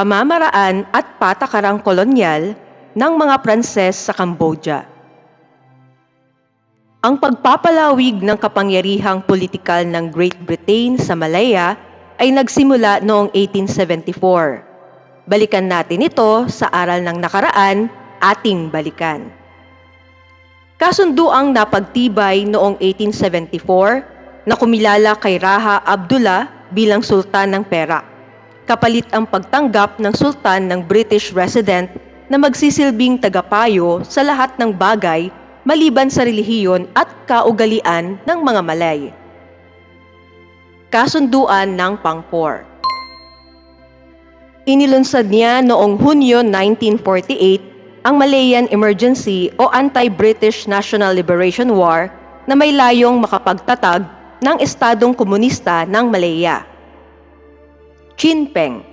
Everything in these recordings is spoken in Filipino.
pamamaraan at patakarang kolonyal ng mga Pranses sa Cambodia. Ang pagpapalawig ng kapangyarihang politikal ng Great Britain sa Malaya ay nagsimula noong 1874. Balikan natin ito sa aral ng nakaraan, ating balikan. Kasunduang napagtibay noong 1874 na kumilala kay Raha Abdullah bilang Sultan ng Perak. Kapalit ang pagtanggap ng Sultan ng British resident na magsisilbing tagapayo sa lahat ng bagay maliban sa relihiyon at kaugalian ng mga Malay. Kasunduan ng Pangkor Inilunsad niya noong Hunyo 1948 ang Malayan Emergency o Anti-British National Liberation War na may layong makapagtatag ng Estadong Komunista ng Malaya. Chinpeng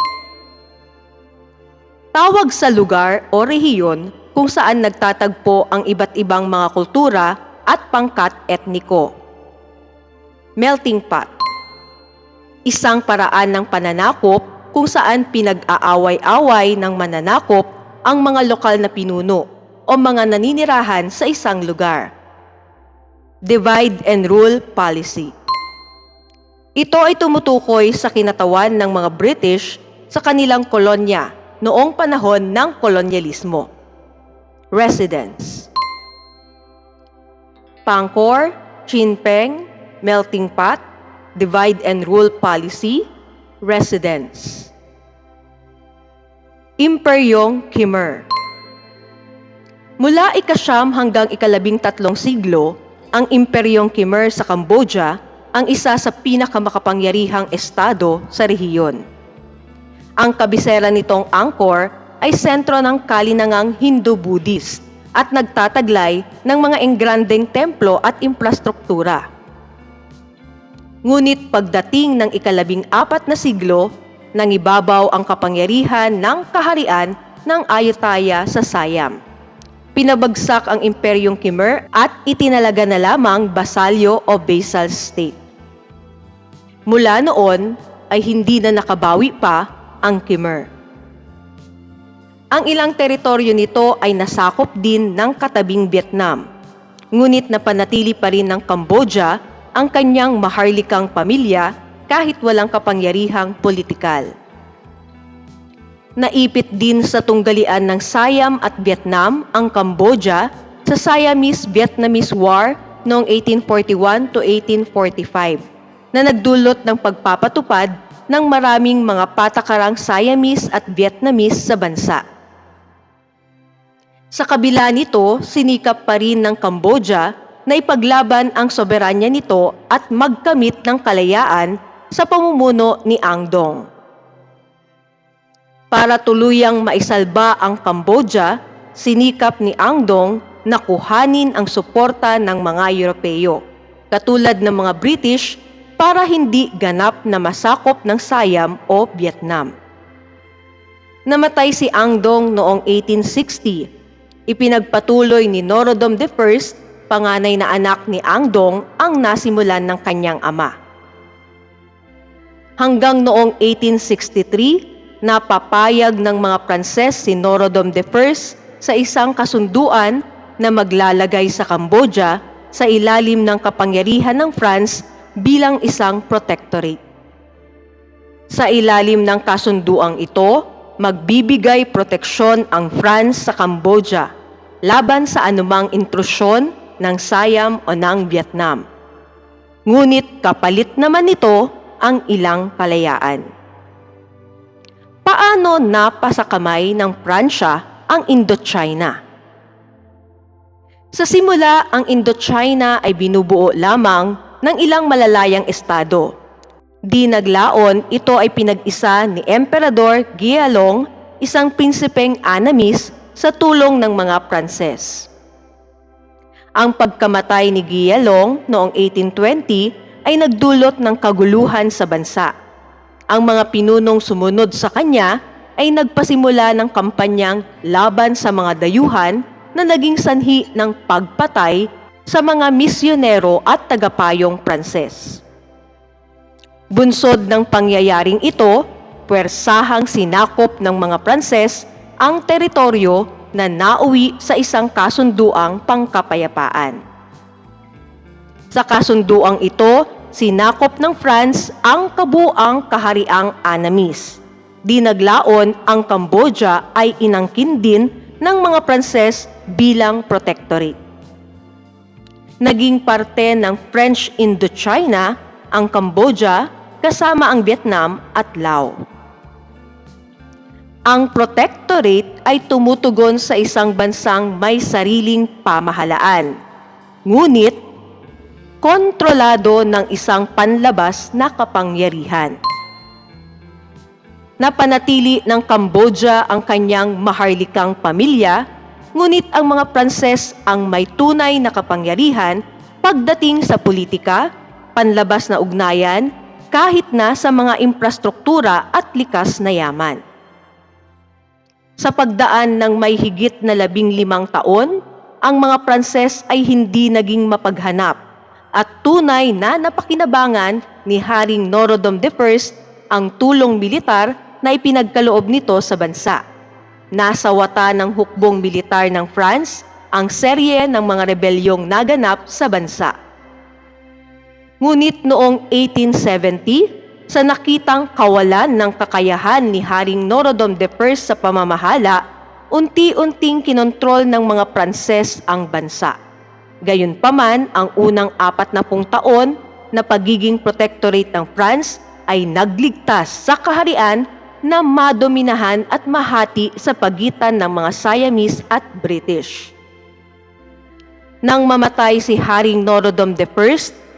Tawag sa lugar o rehiyon kung saan nagtatagpo ang iba't ibang mga kultura at pangkat etniko. Melting pot Isang paraan ng pananakop kung saan pinag-aaway-away ng mananakop ang mga lokal na pinuno o mga naninirahan sa isang lugar. Divide and Rule Policy Ito ay tumutukoy sa kinatawan ng mga British sa kanilang kolonya noong panahon ng kolonyalismo residence. Pangkor, Chinpeng, Melting Pot, Divide and Rule Policy, Residence. Imperyong Khmer Mula ikasyam hanggang ikalabing tatlong siglo, ang Imperyong Khmer sa Cambodia ang isa sa pinakamakapangyarihang estado sa rehiyon. Ang kabisera nitong Angkor ay sentro ng kalinangang Hindu-Buddhist at nagtataglay ng mga engrandeng templo at infrastruktura. Ngunit pagdating ng ikalabing apat na siglo, nangibabaw ang kapangyarihan ng kaharian ng Ayutthaya sa Siam. Pinabagsak ang Imperyong Khmer at itinalaga na lamang basalyo o vassal state. Mula noon ay hindi na nakabawi pa ang Khmer. Ang ilang teritoryo nito ay nasakop din ng katabing Vietnam. Ngunit napanatili pa rin ng Cambodia ang kanyang maharlikang pamilya kahit walang kapangyarihang politikal. Naipit din sa tunggalian ng Siam at Vietnam ang Cambodia sa Siamese-Vietnamese War noong 1841 to 1845 na nagdulot ng pagpapatupad ng maraming mga patakarang Siamese at Vietnamese sa bansa. Sa kabila nito, sinikap pa rin ng Cambodia na ipaglaban ang soberanya nito at magkamit ng kalayaan sa pamumuno ni Ang Dong. Para tuluyang maisalba ang Cambodia, sinikap ni Ang Dong na kuhanin ang suporta ng mga Europeo, katulad ng mga British para hindi ganap na masakop ng Siam o Vietnam. Namatay si Ang Dong noong 1860 Ipinagpatuloy ni Norodom I, panganay na anak ni Angdong, ang nasimulan ng kanyang ama. Hanggang noong 1863, napapayag ng mga Pranses si Norodom I sa isang kasunduan na maglalagay sa Cambodia sa ilalim ng kapangyarihan ng France bilang isang protectorate. Sa ilalim ng kasunduang ito, magbibigay proteksyon ang France sa Cambodia laban sa anumang intrusyon ng Siam o ng Vietnam. Ngunit kapalit naman nito ang ilang kalayaan. Paano napasakamay ng Pransya ang Indochina? Sa simula, ang Indochina ay binubuo lamang ng ilang malalayang estado. Di naglaon, ito ay pinag-isa ni Emperador Gialong, isang prinsipeng Anamis sa tulong ng mga Pranses. Ang pagkamatay ni Guialong noong 1820 ay nagdulot ng kaguluhan sa bansa. Ang mga pinunong sumunod sa kanya ay nagpasimula ng kampanyang laban sa mga dayuhan na naging sanhi ng pagpatay sa mga misyonero at tagapayong Pranses. Bunsod ng pangyayaring ito, puwersahang sinakop ng mga Pranses ang teritoryo na nauwi sa isang kasunduang pangkapayapaan. Sa kasunduang ito, sinakop ng France ang kabuang kahariang Anamis. Dinaglaon ang Cambodia ay inangkin din ng mga Pranses bilang protectorate. Naging parte ng French Indochina ang Cambodia kasama ang Vietnam at Laos. Ang protectorate ay tumutugon sa isang bansang may sariling pamahalaan. Ngunit, kontrolado ng isang panlabas na kapangyarihan. Napanatili ng Cambodia ang kanyang maharlikang pamilya, ngunit ang mga Pranses ang may tunay na kapangyarihan pagdating sa politika, panlabas na ugnayan, kahit na sa mga infrastruktura at likas na yaman. Sa pagdaan ng may higit na labing limang taon, ang mga Pranses ay hindi naging mapaghanap at tunay na napakinabangan ni Haring Norodom I ang tulong militar na ipinagkaloob nito sa bansa. Nasa wata ng hukbong militar ng France ang serye ng mga rebelyong naganap sa bansa. Ngunit noong 1870, sa nakitang kawalan ng kakayahan ni Haring Norodom I sa pamamahala, unti-unting kinontrol ng mga Pranses ang bansa. Gayunpaman, ang unang apat na pung taon na pagiging protectorate ng France ay nagligtas sa kaharian na madominahan at mahati sa pagitan ng mga Siamese at British. Nang mamatay si Haring Norodom I,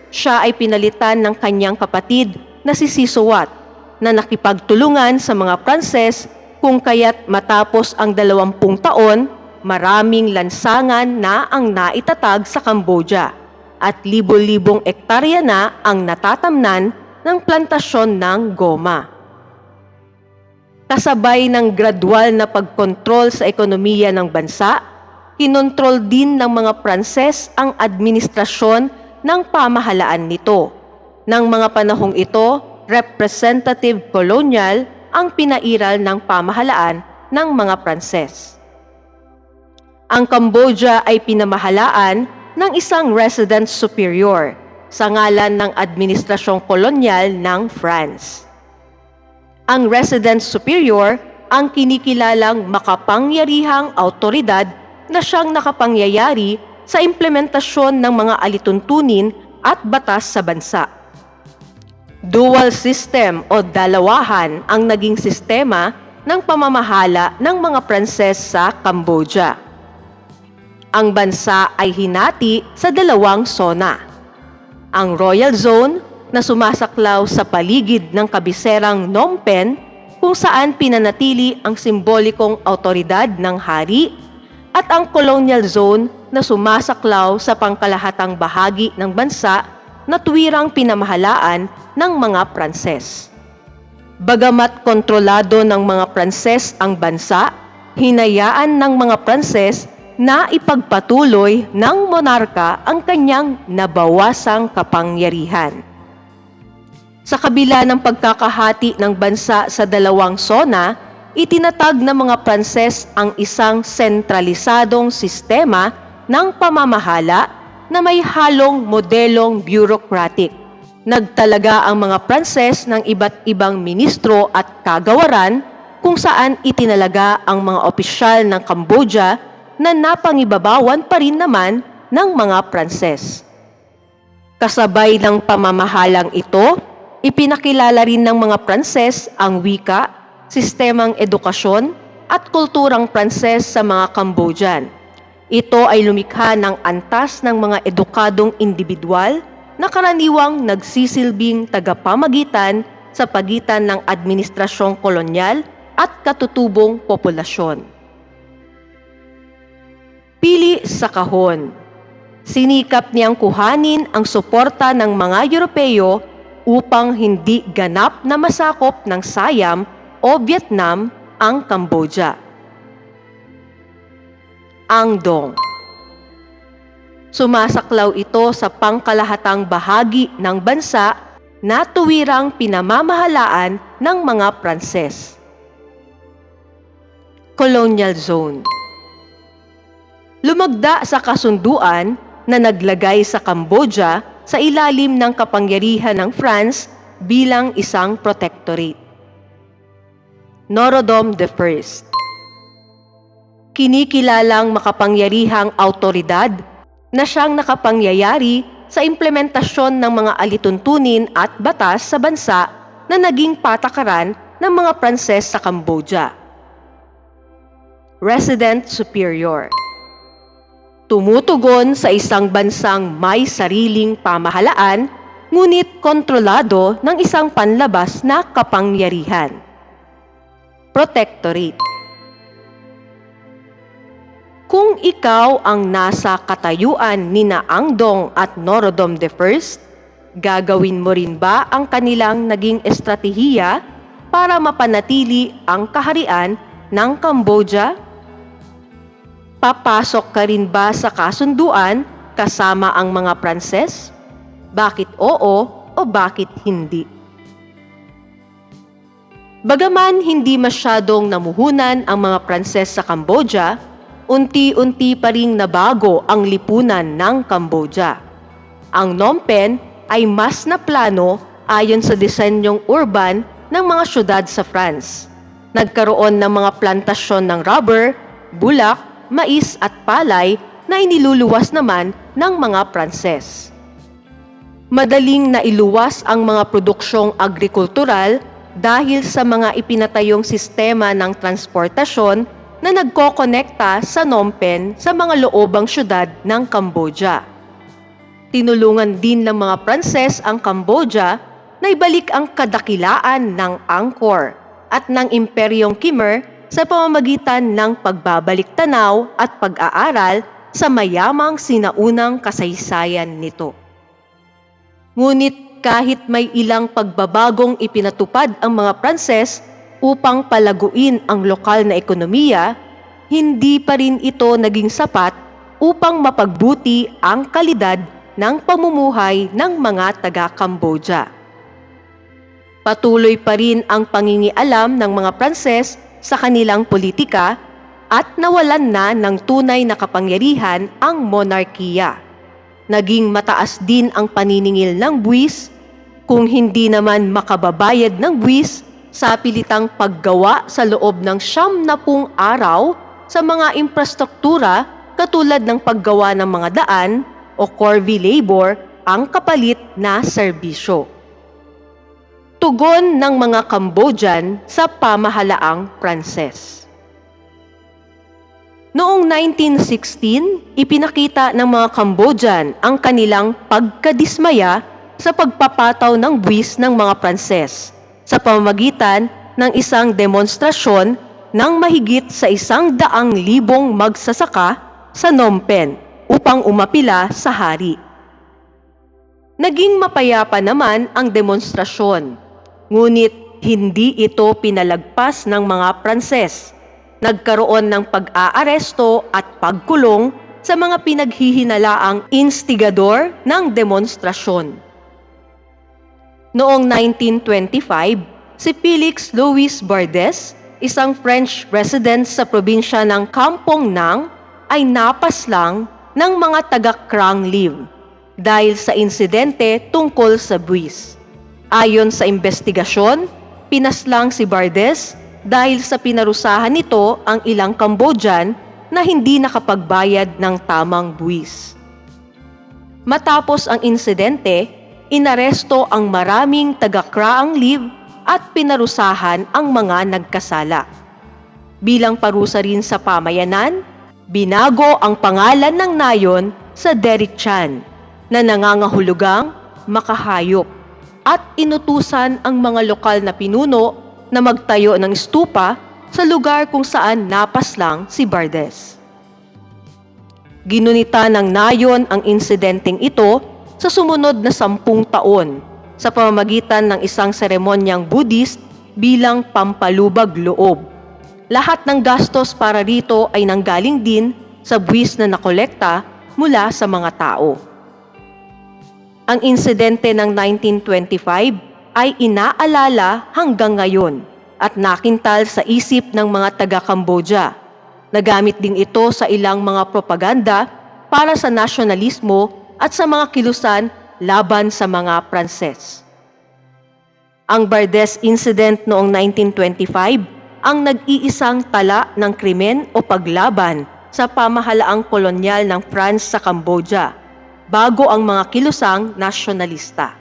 siya ay pinalitan ng kanyang kapatid na si Sisuwat na nakipagtulungan sa mga Pranses kung kaya't matapos ang dalawampung taon, maraming lansangan na ang naitatag sa Cambodia at libo-libong ektarya na ang natatamnan ng plantasyon ng goma. Kasabay ng gradual na pagkontrol sa ekonomiya ng bansa, kinontrol din ng mga Pranses ang administrasyon ng pamahalaan nito ng mga panahong ito, representative colonial ang pinairal ng pamahalaan ng mga Pranses. Ang Cambodia ay pinamahalaan ng isang resident superior sa ngalan ng administrasyong kolonyal ng France. Ang resident superior ang kinikilalang makapangyarihang autoridad na siyang nakapangyayari sa implementasyon ng mga alituntunin at batas sa bansa. Dual system o dalawahan ang naging sistema ng pamamahala ng mga Pranses sa Cambodia. Ang bansa ay hinati sa dalawang sona. Ang Royal Zone na sumasaklaw sa paligid ng kabiserang Phnom Penh kung saan pinanatili ang simbolikong autoridad ng hari at ang Colonial Zone na sumasaklaw sa pangkalahatang bahagi ng bansa na tuwirang pinamahalaan ng mga Pranses. Bagamat kontrolado ng mga Pranses ang bansa, hinayaan ng mga Pranses na ipagpatuloy ng monarka ang kanyang nabawasang kapangyarihan. Sa kabila ng pagkakahati ng bansa sa dalawang sona, itinatag ng mga Pranses ang isang sentralisadong sistema ng pamamahala na may halong modelong bureaucratic. Nagtalaga ang mga Pranses ng iba't ibang ministro at kagawaran kung saan itinalaga ang mga opisyal ng Cambodia na napangibabawan pa rin naman ng mga Pranses. Kasabay ng pamamahalang ito, ipinakilala rin ng mga Pranses ang wika, sistemang edukasyon at kulturang Pranses sa mga Cambodian – ito ay lumikha ng antas ng mga edukadong individual na karaniwang nagsisilbing tagapamagitan sa pagitan ng administrasyong kolonyal at katutubong populasyon. Sa kahon. Sinikap niyang kuhanin ang suporta ng mga Europeo upang hindi ganap na masakop ng Siam o Vietnam ang Cambodia. Angdong. Sumasaklaw ito sa pangkalahatang bahagi ng bansa na tuwirang pinamamahalaan ng mga Pranses. Colonial Zone Lumagda sa kasunduan na naglagay sa Cambodia sa ilalim ng kapangyarihan ng France bilang isang protectorate. Norodom I Kinikilalang makapangyarihang autoridad na siyang nakapangyayari sa implementasyon ng mga alituntunin at batas sa bansa na naging patakaran ng mga Pranses sa Cambodia. Resident Superior Tumutugon sa isang bansang may sariling pamahalaan ngunit kontrolado ng isang panlabas na kapangyarihan. Protectorate Kung ikaw ang nasa katayuan ni Naangdong at Norodom I, gagawin mo rin ba ang kanilang naging estratehiya para mapanatili ang kaharian ng Cambodia? Papasok ka rin ba sa kasunduan kasama ang mga Pranses? Bakit oo o bakit hindi? Bagaman hindi masyadong namuhunan ang mga Pranses sa Cambodia, unti-unti pa ring nabago ang lipunan ng Cambodia. Ang Phnom Penh ay mas na plano ayon sa disenyong urban ng mga syudad sa France. Nagkaroon ng mga plantasyon ng rubber, bulak, mais at palay na iniluluwas naman ng mga Pranses. Madaling nailuwas ang mga produksyong agrikultural dahil sa mga ipinatayong sistema ng transportasyon na nagkokonekta sa Phnom Penh sa mga loobang syudad ng Cambodia. Tinulungan din ng mga Pranses ang Cambodia na ibalik ang kadakilaan ng Angkor at ng Imperyong Khmer sa pamamagitan ng pagbabalik tanaw at pag-aaral sa mayamang sinaunang kasaysayan nito. Ngunit kahit may ilang pagbabagong ipinatupad ang mga Pranses upang palaguin ang lokal na ekonomiya, hindi pa rin ito naging sapat upang mapagbuti ang kalidad ng pamumuhay ng mga taga-Cambodia. Patuloy pa rin ang pangingialam ng mga Pranses sa kanilang politika at nawalan na ng tunay na kapangyarihan ang monarkiya. Naging mataas din ang paniningil ng buwis, kung hindi naman makababayad ng buwis, sa pilitang paggawa sa loob ng siyam na pung araw sa mga infrastruktura katulad ng paggawa ng mga daan o corvée labor ang kapalit na serbisyo. Tugon ng mga Cambodian sa pamahalaang Pranses. Noong 1916, ipinakita ng mga Cambodian ang kanilang pagkadismaya sa pagpapataw ng buwis ng mga Pranses sa pamamagitan ng isang demonstrasyon ng mahigit sa isang daang libong magsasaka sa Phnom Penh upang umapila sa hari. Naging mapayapa naman ang demonstrasyon, ngunit hindi ito pinalagpas ng mga Pranses. Nagkaroon ng pag-aaresto at pagkulong sa mga pinaghihinalaang instigador ng demonstrasyon. Noong 1925, si Felix Louis Bardes, isang French resident sa probinsya ng Kampong Nang, ay napaslang ng mga taga-Krang Liv dahil sa insidente tungkol sa buwis. Ayon sa investigasyon, pinaslang si Bardes dahil sa pinarusahan nito ang ilang Cambodian na hindi nakapagbayad ng tamang buwis. Matapos ang insidente, inaresto ang maraming taga-Kraang Liv at pinarusahan ang mga nagkasala. Bilang parusa rin sa pamayanan, binago ang pangalan ng nayon sa Derek Chan na nangangahulugang makahayop at inutusan ang mga lokal na pinuno na magtayo ng stupa sa lugar kung saan napaslang si Bardes. Ginunita ng nayon ang insidenteng ito sa sumunod na sampung taon sa pamamagitan ng isang seremonyang Buddhist bilang pampalubag loob. Lahat ng gastos para rito ay nanggaling din sa buwis na nakolekta mula sa mga tao. Ang insidente ng 1925 ay inaalala hanggang ngayon at nakintal sa isip ng mga taga-Cambodia. Nagamit din ito sa ilang mga propaganda para sa nasyonalismo at sa mga kilusan laban sa mga Pranses. Ang Bardes Incident noong 1925 ang nag-iisang tala ng krimen o paglaban sa pamahalaang kolonyal ng France sa Cambodia bago ang mga kilusang nasyonalista.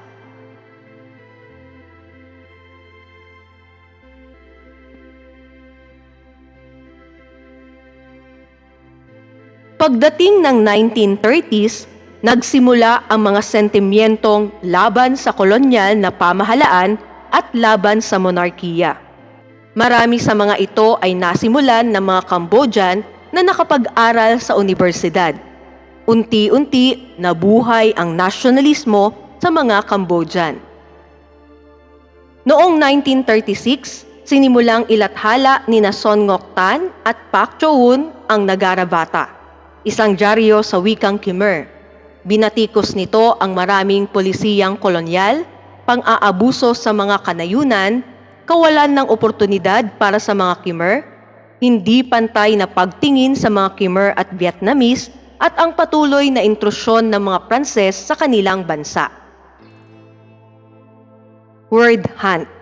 Pagdating ng 1930s, nagsimula ang mga sentimientong laban sa kolonyal na pamahalaan at laban sa monarkiya. Marami sa mga ito ay nasimulan ng mga Cambodian na nakapag-aral sa universidad. Unti-unti nabuhay ang nasyonalismo sa mga Cambodian. Noong 1936, sinimulang ilathala ni na Son Ngoc Tan at Pak Choon ang Nagarabata, isang dyaryo sa wikang Khmer. Binatikos nito ang maraming polisiyang kolonyal, pang-aabuso sa mga kanayunan, kawalan ng oportunidad para sa mga Khmer, hindi pantay na pagtingin sa mga Khmer at Vietnamese at ang patuloy na intrusyon ng mga Pranses sa kanilang bansa. Word Hunt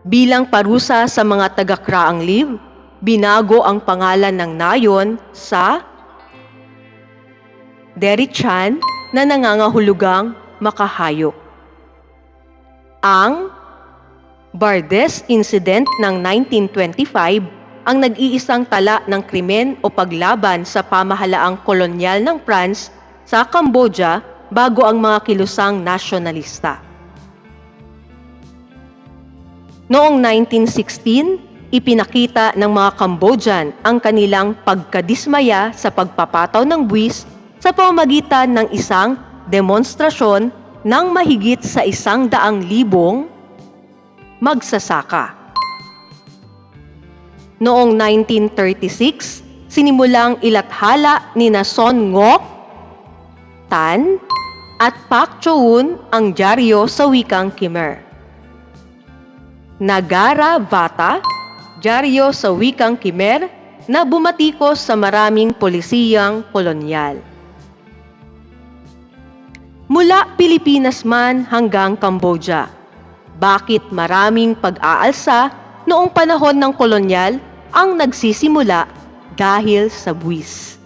Bilang parusa sa mga taga-Kraang Liv, binago ang pangalan ng nayon sa Derichan na nangangahulugang makahayok. Ang Bardes Incident ng 1925 ang nag-iisang tala ng krimen o paglaban sa pamahalaang kolonyal ng France sa Cambodia bago ang mga kilusang nasyonalista. Noong 1916, ipinakita ng mga Cambodian ang kanilang pagkadismaya sa pagpapataw ng buwis sa pamamagitan ng isang demonstrasyon ng mahigit sa isang daang libong magsasaka. Noong 1936, sinimulang ilathala ni na Son Ngoc, Tan, at Pak Choon ang dyaryo sa wikang Khmer. Nagara Vata, dyaryo sa wikang Khmer na bumatikos sa maraming polisiyang kolonyal. Mula Pilipinas man hanggang Cambodia, bakit maraming pag-aalsa noong panahon ng kolonyal ang nagsisimula dahil sa buwis?